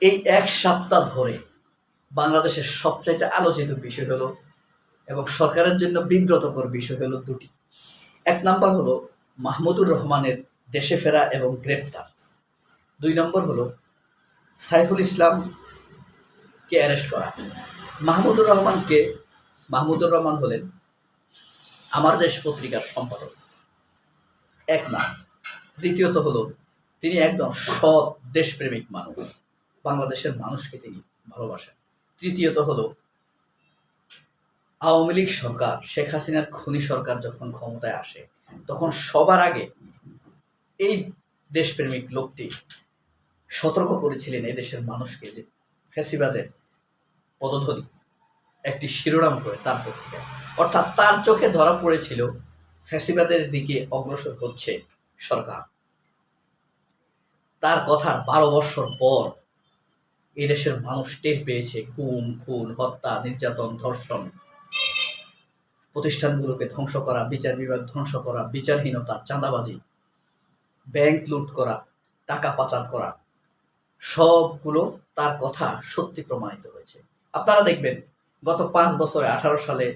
এই এক সপ্তাহ ধরে বাংলাদেশের সবচাইতে আলোচিত বিষয় হলো এবং সরকারের জন্য বিব্রতকর বিষয় হলো দুটি। এক নাম্বার হলো মাহমুদুর রহমানের দেশে ফেরা এবং গ্রেপ্তার। দুই নম্বর হলো সাইফুল ইসলামকে অ্যারেস্ট করা। মাহমুদুর রহমানকে, মাহমুদুর রহমান হলেন আমার দেশ পত্রিকার সম্পাদক। এক নাম দ্বিতীয়ত হলো তিনি একজন সৎ দেশপ্রেমিক মানুষ। বাংলাদেশের মানুষকে তিনি ভালোবাসেন। তৃতীয়ত হলো, আওয়ামী লীগ সরকার, শেখ হাসিনার খনি সরকার যখন ক্ষমতায় আসে, তখন সবার আগে এই দেশপ্রেমিক লোকটি সতর্ক করেছিলেন এই দেশের মানুষকে যে ফ্যাসিবাদের পদধ্বনি একটি শিরোনাম করে তার পক্ষে। অর্থাৎ তার চোখে ধরা পড়েছিল ফ্যাসিবাদের দিকে অগ্রসর হচ্ছে সরকার। তার কথার বারো বছর পর এই দেশের মানুষ টের পেয়েছে খুন খুন, হত্যা, নির্যাতন, ধর্ষণ। প্রতিষ্ঠানগুলোকে ধ্বংস করা, বিচার বিভাগ ধ্বংস করা, বিচারহীনতা, চাঁদাবাজি, ব্যাংক লুট করা, টাকা পাচার করা, সবগুলো তার কথা সত্যি প্রমাণিত হয়েছে। আপনারা দেখবেন, গত পাঁচ বছরে, আঠারো সালে,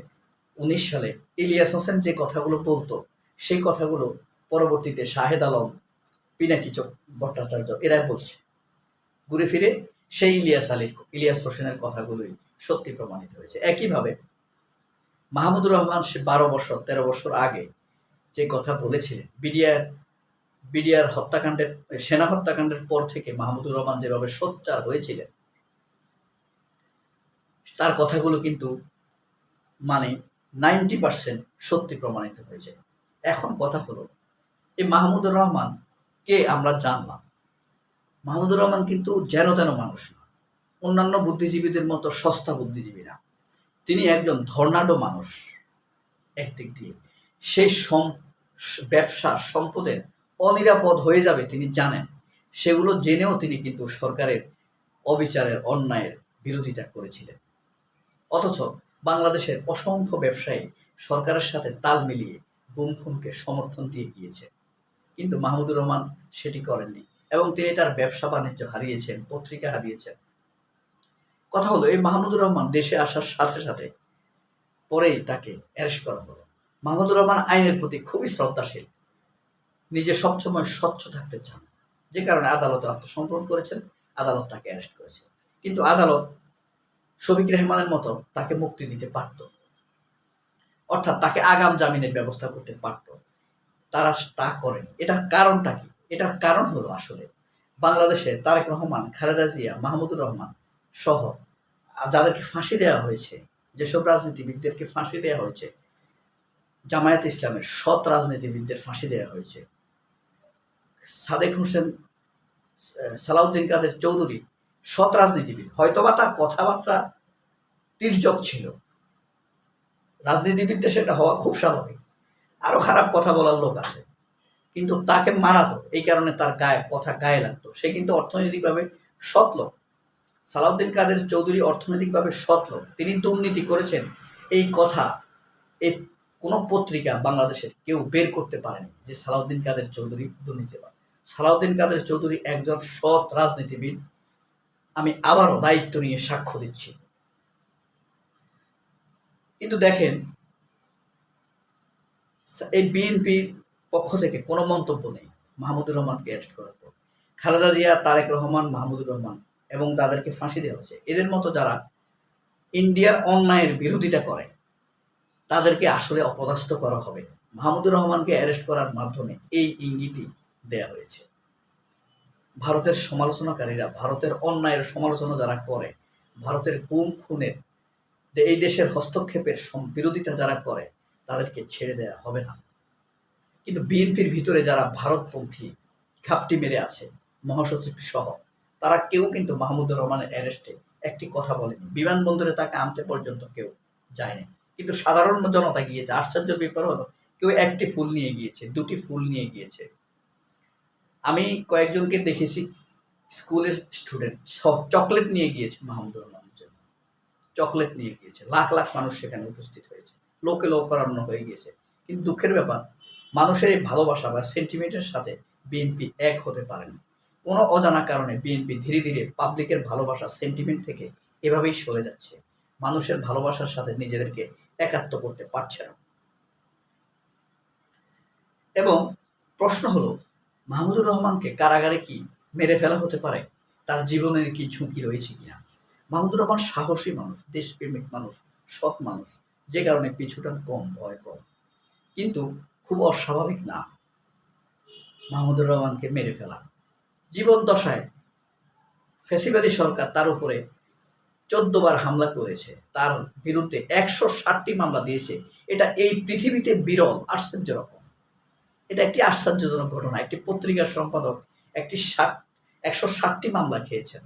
উনিশ সালে, ইলিয়াস হোসেন যে কথাগুলো বলতো, সেই কথাগুলো পরবর্তীতে শাহেদ আলম পিনাকি ভট্টাচার্য, এরাই বলছে। ঘুরে ফিরে সেই ইলিয়াস আলী ইলিয়াস হোসেনের কথাগুলোই সত্যি প্রমাণিত হয়েছে। একইভাবে মাহমুদুর রহমান সে বারো বছর, তেরো বছর আগে যে কথা বলেছিলেন, বিডিআর বিডিআর হত্যাকাণ্ডের, সেনা হত্যাকাণ্ডের পর থেকে মাহমুদুর রহমান যেভাবে সোচ্চার হয়েছিলেন, তার কথাগুলো কিন্তু মানে নাইনটি পার্সেন্ট সত্যি প্রমাণিত হয়েছে। এখন কথা হলো, এই মাহমুদুর রহমান কে আমরা জানলাম? মাহমুদুর রহমান কিন্তু যেন তেন মানুষ না। অন্যান্য বুদ্ধিজীবীদের মতো সস্তা বুদ্ধিজীবী না তিনি একজন ধর্নাঢ্য মানুষ। একদিক দিয়ে সেই ব্যবসা সম্পদের অনিরাপদ হয়ে যাবে তিনি জানেন। সেগুলো জেনেও তিনি কিন্তু সরকারের অবিচারের অন্যায়ের বিরোধিতা করেছিলেন। অথচ বাংলাদেশের অসংখ্য ব্যবসায়ী সরকারের সাথে তাল মিলিয়ে গুম খুনকে সমর্থন দিয়ে গিয়েছে। কিন্তু মাহমুদুর রহমান সেটি করেননি এবং তিনি তার ব্যবসা বাণিজ্য হারিয়েছেন, পত্রিকা হারিয়েছেন। কথা হলো, এই মাহমুদুর রহমান দেশে আসার সাথে সাথে পরেই তাকে অ্যারেস্ট করা হলো। মাহমুদুর রহমান আইনের প্রতি খুবই শ্রদ্ধাশীল। নিজে সবসময় স্বচ্ছ থাকতে চান। যে কারণে আদালতে আত্মসমর্পণ করেছেন, আদালত তাকে অ্যারেস্ট করেছে। কিন্তু আদালত শফিক রেহমানের মতো তাকে মুক্তি দিতে পারত। অর্থাৎ তাকে আগাম জামিনের ব্যবস্থা করতে পারত। তারা তা করেন। এটার কারণটা কি? এটার কারণ হলো আসলে বাংলাদেশে তারেক রহমান, খালেদা জিয়া, মাহমুদুর রহমান সহ যাদেরকে ফাঁসি দেওয়া হয়েছে, যেসব রাজনীতিবিদদেরকে ফাঁসি দেওয়া হয়েছে, জামায়াত ইসলামের সৎ রাজনীতিবিদদের ফাঁসি দেওয়া হয়েছে। সাদেক হোসেন সালাউদ্দিন কাদের চৌধুরী সৎ রাজনীতিবিদ। হয়তোবা তার কথাবার্তা তির্যক ছিল। রাজনীতিবিদদের সেটা হওয়া খুব স্বাভাবিক। আরও খারাপ কথা বলার লোক আছে। কিন্তু তাকে মারাতো এই কারণে তার গায়ে, কথা গায়ে লাগতো। সে কিন্তু অর্থনৈতিকভাবে সৎ লোক। সালাউদ্দিন কাদের চৌধুরী অর্থনৈতিকভাবে সৎ লোক। তিনি দুর্নীতি করেছেন। এই কথা এই কোনো পত্রিকা বাংলাদেশের কেউ বের করতে পারেনি যে সালাউদ্দিন কাদের চৌধুরী দুর্নীতিবাদ। সালাউদ্দিন কাদের চৌধুরী একজন সৎ রাজনীতিবিদ। আমি আবারও দায়িত্ব নিয়ে সাক্ষ্য দিচ্ছি। কিন্তু দেখেন এই বিএনপির পক্ষ থেকে কোনো মন্তব্য নেই মাহমুদুর রহমানকে অ্যারেস্ট করার পর। খালেদা জিয়া, তারেক রহমান, মাহমুদুর রহমান এবং তাদেরকে ফাঁসি দেওয়া হয়েছে। এদের মতো যারা ইন্ডিয়ার অন্যায়ের বিরোধিতা করে, তাদেরকে আসলে অপদস্থ করা হবে। মাহমুদুর রহমানকে অ্যারেস্ট করার মাধ্যমে এই ইঙ্গিতই দেয়া হয়েছে। ভারতের সমালোচনাকারীরা, ভারতের অন্যায়ের সমালোচনা যারা করে, ভারতের গুম, খুনের, এই দেশের হস্তক্ষেপের বিরোধিতা যারা করে তাদেরকে ছেড়ে দেওয়া হবে না। কিন্তু বিএনপির ভিতরে যারা ভারতপন্থী ঘাপটি মেরে আছে, মহাসচিব সহ, তারা কেউ কিন্তু মাহমুদুর রহমানের অ্যারেস্টে একটি কথা বলেনি। বিমানবন্দরে তাকে আনতে পর্যন্ত কেউ যায়নি। কিন্তু সাধারণ জনতা গিয়েছে। আশ্চর্যের ব্যাপার হলো, কেউ একটি ফুল নিয়ে গিয়েছে, দুটি ফুল নিয়ে গিয়েছে। আমি কয়েকজনকে দেখেছি স্কুলের স্টুডেন্ট সব চকলেট নিয়ে গিয়েছে মাহমুদুর রহমানের জন্য। চকলেট নিয়ে গিয়েছে। লাখ লাখ মানুষ সেখানে উপস্থিত হয়েছে। লোকে লোকারণ্য হয়ে গিয়েছে। কিন্তু দুঃখের ব্যাপার, মানুষের এই ভালোবাসা বা সেন্টিমেন্টের সাথে বিএনপি এক হতে পারেনি কোনো অজানা কারণে বিএনপি ধীরে ধীরে পাবলিকের ভালোবাসা সেন্টিমেন্ট থেকে এভাবেই সরে যাচ্ছে। মানুষের ভালোবাসার সাথে নিজেদেরকে একাত্ম করতে পারছে না। এবং প্রশ্ন হলো, মাহমুদুর রহমানকে কারাগারে কি মেরে ফেলা হতে পারে? তার জীবনের কি ঝুঁকি রয়েছে কিনা? মাহমুদুর রহমান সাহসী মানুষ, দেশপ্রেমিক মানুষ, সৎ মানুষ। যে কারণে পিছুটান কম, ভয় কম। কিন্তু খুব অস্বাভাবিক না। মাহমুদুর রহমানকে মেরে ফেলা। জীবন দশায় ফেসিবাদী সরকার তার উপরে চোদ্দ বার হামলা করেছে। তার বিরুদ্ধে একশো ষাটটি মামলা দিয়েছে। এটা এই পৃথিবীতে বিরল আশ্চর্য রকম এটা একটি আশ্চর্যজনক ঘটনা। একটি পত্রিকার সম্পাদক একটি ষাট, একশো ষাটটি মামলা খেয়েছেন।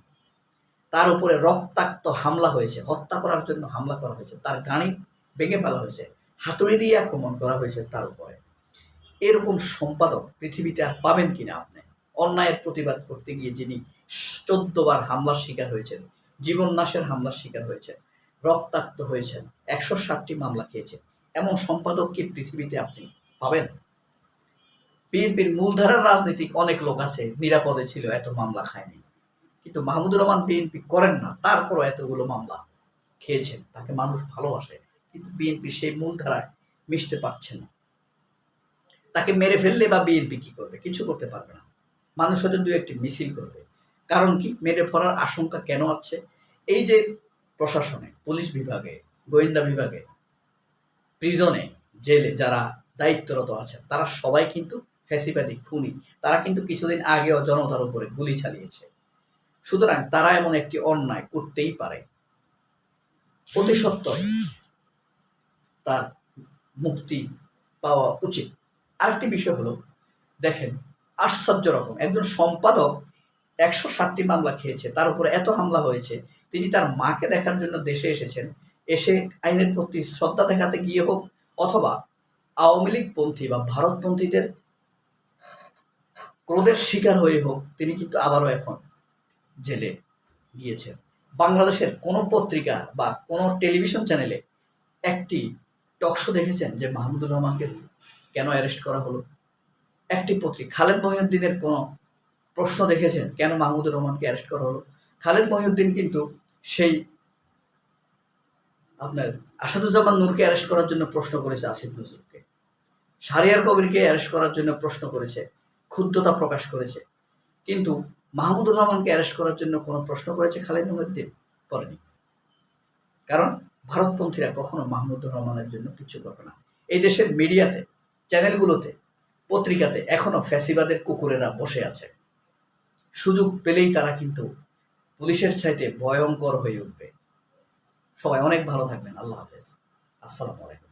তার উপরে রক্তাক্ত হামলা হয়েছে। হত্যা করার জন্য হামলা করা হয়েছে। তার গাড়ি ভেঙে ফেলা হয়েছে, হাতুড়ি দিয়ে আক্রমণ করা হয়েছে তার উপরে। এরকম সম্পাদক পৃথিবীতে আর পাবেন কিনা আপনি? অন্যায়ের প্রতিবাদ করতে গিয়ে যিনি চোদ্দ বার হামলার শিকার হয়েছেন, জীবন নাশের হামলার শিকার হয়েছেন, রক্তাক্ত হয়েছেন, একশো ষাটটি মামলা খেয়েছেন, এমন সম্পাদক কি পৃথিবীতে আপনি পাবেন? বিএনপির মূলধারার রাজনীতিক অনেক লোক আছে, নিরাপদে ছিল, এত মামলা খায়নি। কিন্তু মাহমুদুর রহমান বিএনপি করেন না, তারপরও এতগুলো মামলা খেয়েছেন, তাকে মানুষ ভালোবাসে। কিন্তু বিএনপি সেই মূলধারায় মিশতে পারছে না। তাকে মেরে ফেললে বা বিএনপি কি করবে? কিছু করতে পারবে না। মানুষ হয়তো দু একটি মিছিল করবে। কারণ কি? মেরে ফেলার আশঙ্কা কেন আছে? এই যে প্রশাসনে, পুলিশ বিভাগে, গোয়েন্দা বিভাগে, প্রিজনে, জেলে যারা দায়িত্বরত আছেন তারা সবাই কিন্তু ফ্যাসিবাদী খুনি। তারা কিন্তু কিছুদিন আগেও জনতার উপরে গুলি চালিয়েছে। সুতরাং তারা এমন একটি অন্যায় করতেই পারে। অতি সত্ত্বর তার মুক্তি পাওয়া উচিত। আরেকটি বিষয় হলো, দেখেন, আশ্চর্য রকম। একজন সম্পাদক একশো ষাটটি মামলা খেয়েছে, তার উপরে এত হামলা হয়েছে, তিনি তার মাকে দেখার জন্য দেশে এসেছেন, এসে আইনের প্রতি শ্রদ্ধা দেখাতে গিয়ে হোক, অথবা আওয়ামী লীগপন্থী বা ভারতপন্থীদের ক্রোধের শিকার হয়ে হোক, তিনি কিন্তু আবারও এখন জেলে গিয়েছেন। বাংলাদেশের কোনো পত্রিকা বা কোনো টেলিভিশন চ্যানেলে একটি টকশো দেখেছেন যে মাহমুদুর রহমানকে কেন অ্যারেস্ট করা হলো? একটি পত্রিকা, খালেদ মহিউদ্দিনের কোনো প্রশ্ন দেখেছেন কেন মাহমুদুর রহমানকে অ্যারেস্ট করা হলো? খালেদ মহিউদ্দিন কিন্তু সেই আপনার আসাদুজ্জামান নূরকে অ্যারেস্ট করার জন্য প্রশ্ন করেছে আসিফ নজরুলকে। শারিয়ার কবিরকে অ্যারেস্ট করার জন্য প্রশ্ন করেছে, ক্ষুব্ধতা প্রকাশ করেছে। কিন্তু মাহমুদুর রহমানকে অ্যারেস্ট করার জন্য কোনো প্রশ্ন করেছে খালেদ মহিউদ্দিন? করেনি। কারণ ভারতপন্থীরা কখনো মাহমুদুর রহমানের জন্য কিছু করবে না। এই দেশের মিডিয়াতে, চ্যানেলগুলোতে, পত্রিকাতে এখনও ফ্যাসিবাদের কুকুরেরা বসে আছে। সুযোগ পেলেই তারা কিন্তু পুলিশের চাইতে ভয়ঙ্কর হয়ে উঠবে। সবাই অনেক ভালো থাকবেন। আল্লাহ হাফেজ। আসসালামু আলাইকুম।